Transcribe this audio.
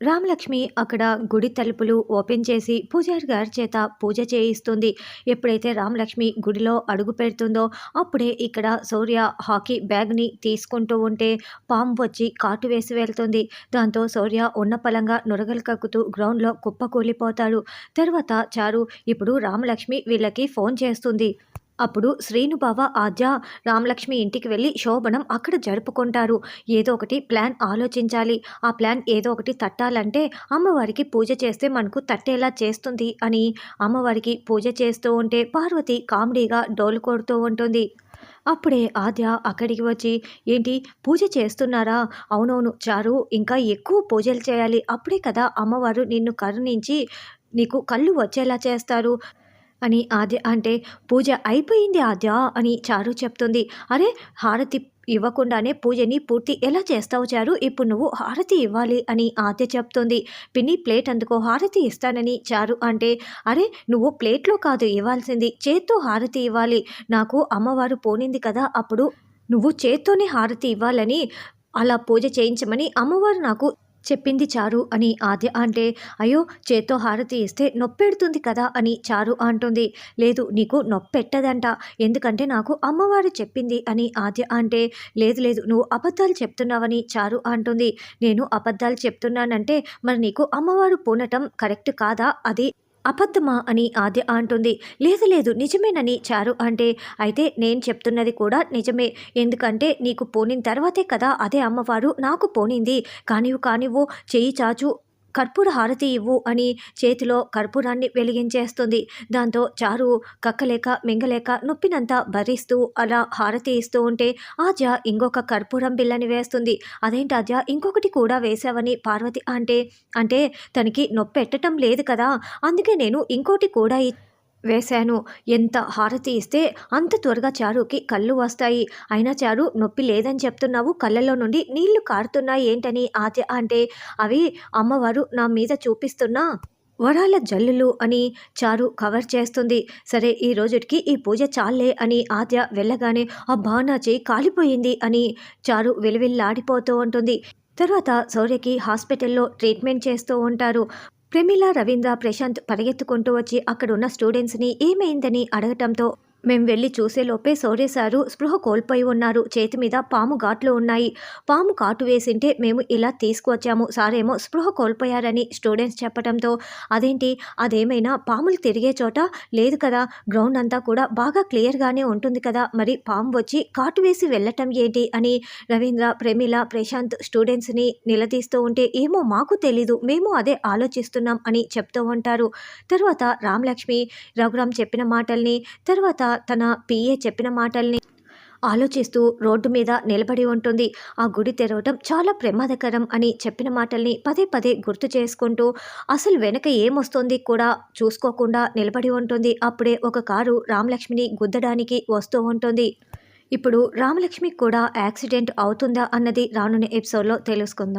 రామలక్ష్మి అక్కడ గుడి తలుపులు ఓపెన్ చేసి పూజారి గారి చేత పూజ చేయిస్తుంది. ఎప్పుడైతే రామలక్ష్మి గుడిలో అడుగు పెడుతుందో అప్పుడే ఇక్కడ సూర్య హాకీ బ్యాగ్ని తీసుకుంటూ ఉంటే పాము వచ్చి కాటు వేసి వెళ్తుంది. దాంతో సూర్య ఉన్న పలంగా కక్కుతూ గ్రౌండ్లో కుప్పకూలిపోతాడు. తర్వాత చారు ఇప్పుడు రామలక్ష్మి వీళ్ళకి ఫోన్ చేస్తుంది. అప్పుడు శ్రీనుబావ ఆద్య రామలక్ష్మి ఇంటికి వెళ్ళి శోభనం అక్కడ జరుపుకుంటారు. ఏదో ఒకటి ప్లాన్ ఆలోచించాలి. ఆ ప్లాన్ ఏదో ఒకటి తట్టాలంటే అమ్మవారికి పూజ చేస్తే మనకు తట్టేలా చేస్తుంది అని అమ్మవారికి పూజ చేస్తూ ఉంటే పార్వతి కామెడీగా డోలు కొడుతూ ఉంటుంది. అప్పుడే ఆద్య అక్కడికి వచ్చి ఏంటి పూజ చేస్తున్నారా? అవునవును చారు ఇంకా ఎక్కువ పూజలు చేయాలి. అప్పుడే కదా అమ్మవారు నిన్ను కరుణించి నీకు కళ్ళు వచ్చేలా చేస్తారు. అని ఆద్య అంటే పూజ అయిపోయింది ఆద్య అని చారు చెప్తుంది. అరే హారతి ఇవ్వకుండానే పూజని పూర్తి ఎలా చేస్తావు చారు? ఇప్పుడు నువ్వు హారతి ఇవ్వాలి అని ఆద్య చెప్తుంది. పిన్ని ప్లేట్ అందుకో హారతి ఇస్తానని చారు అంటే అరే నువ్వు ప్లేట్లో కాదు ఇవ్వాల్సింది చేత్తో హారతి ఇవ్వాలి. నాకు అమ్మవారు పోనింది కదా అప్పుడు నువ్వు చేత్తోనే హారతి ఇవ్వాలని అలా పూజ చేయించమని అమ్మవారు నాకు చెప్పింది చారు అని ఆద్య అంటే అయ్యో చేత్తో హారతి ఇస్తే నొప్పెడుతుంది కదా అని చారు అంటుంది. లేదు నీకు నొప్పెట్టదంట. ఎందుకంటే నాకు అమ్మవారు చెప్పింది అని ఆద్య అంటే లేదు లేదు నువ్వు అబద్ధాలు చెప్తున్నావని చారు అంటుంది. నేను అబద్ధాలు చెప్తున్నానంటే మరి నీకు అమ్మవారు పూనటం కరెక్ట్ కాదా? అది అబద్ధమా అని ఆద్య అంటుంది. లేదు లేదు నిజమేనని చారు అంటే అయితే నేను చెప్తున్నది కూడా నిజమే. ఎందుకంటే నీకు పోనిన తర్వాతే కదా అదే అమ్మవారు నాకు పోనింది. కానివు కానివ్వు చేయి చాచు కర్పూర హారతి ఇవ్వు అని చేతిలో కర్పూరాన్ని వెలిగించేస్తుంది. దాంతో చారు కక్కలేక మింగలేక నొప్పినంతా భరిస్తూ అలా హారతి ఇస్తూ ఉంటే ఆజ ఇంకొక కర్పూరం బిల్లని వేస్తుంది. అదేంటి ఆజ ఇంకొకటి కూడా వేసావని పార్వతి అంటే అంటే తనకి నొప్పి ఎట్టడం లేదు కదా అందుకే నేను ఇంకోటి కూడా వేశాను. ఎంత హారతి ఇస్తే అంత త్వరగా చారుకి కళ్ళు వస్తాయి. అయినా చారు నొప్పి లేదని చెప్తున్నావు. కళ్ళలో నుండి నీళ్ళు కారుతున్నాయి ఏంటని ఆద్య అంటే అవి అమ్మవారు నా మీద చూపిస్తున్నా? వరాల జల్లులు అని చారు కవర్ చేస్తుంది. సరే ఈ రోజుకి ఈ పూజ చాలే అని ఆద్య వెళ్ళగానే ఆ నా చేయి కాలిపోయింది అని చారు వెలువెల్లాడిపోతూ ఉంటుంది. తర్వాత సౌర్యకి హాస్పిటల్లో ట్రీట్మెంట్ చేస్తూ ఉంటారు. ప్రమిళ రవీంద్ర ప్రశాంత్ పరిగెత్తుకుంటూ వచ్చి అక్కడున్న స్టూడెంట్స్ని ఏమైందని అడగటంతో మేము వెళ్ళి చూసేలోపే సౌర్య సారు స్పృహ కోల్పోయి ఉన్నారు. చేతి మీద పాము ఘాట్లు ఉన్నాయి. పాము కాటు వేసింటే మేము ఇలా తీసుకువచ్చాము. సారేమో స్పృహ కోల్పోయారని స్టూడెంట్స్ చెప్పడంతో అదేంటి? అదేమైనా పాములు తిరిగే చోట? లేదు కదా. గ్రౌండ్ అంతా కూడా బాగా క్లియర్గానే ఉంటుంది కదా. మరి పాము వచ్చి కాటు వేసి వెళ్ళటం ఏంటి? అని రవీంద్ర ప్రమీల ప్రశాంత్ స్టూడెంట్స్ని నిలదీస్తూ ఉంటే ఏమో మాకు తెలీదు. మేము అదే ఆలోచిస్తున్నాం అని చెప్తూ ఉంటారు. తర్వాత రామలక్ష్మి రఘురామ్ చెప్పిన మాటల్ని తర్వాత తన పిఏ చెప్పిన మాటల్ని ఆలోచిస్తూ రోడ్డు మీద నిలబడి ఉంటుంది. ఆ గుడి తెరవటం చాలా ప్రమాదకరం అని చెప్పిన మాటల్ని పదే పదే గుర్తు చేసుకుంటూ అసలు వెనక ఏమొస్తుంది కూడా చూసుకోకుండా నిలబడి ఉంటుంది. అప్పుడే ఒక కారు రామలక్ష్మిని గుద్దడానికి వస్తూ ఉంటుంది. ఇప్పుడు రామలక్ష్మి కూడా యాక్సిడెంట్ అవుతుందా అన్నది రానున్న ఎపిసోడ్లో తెలుసుకుందాం.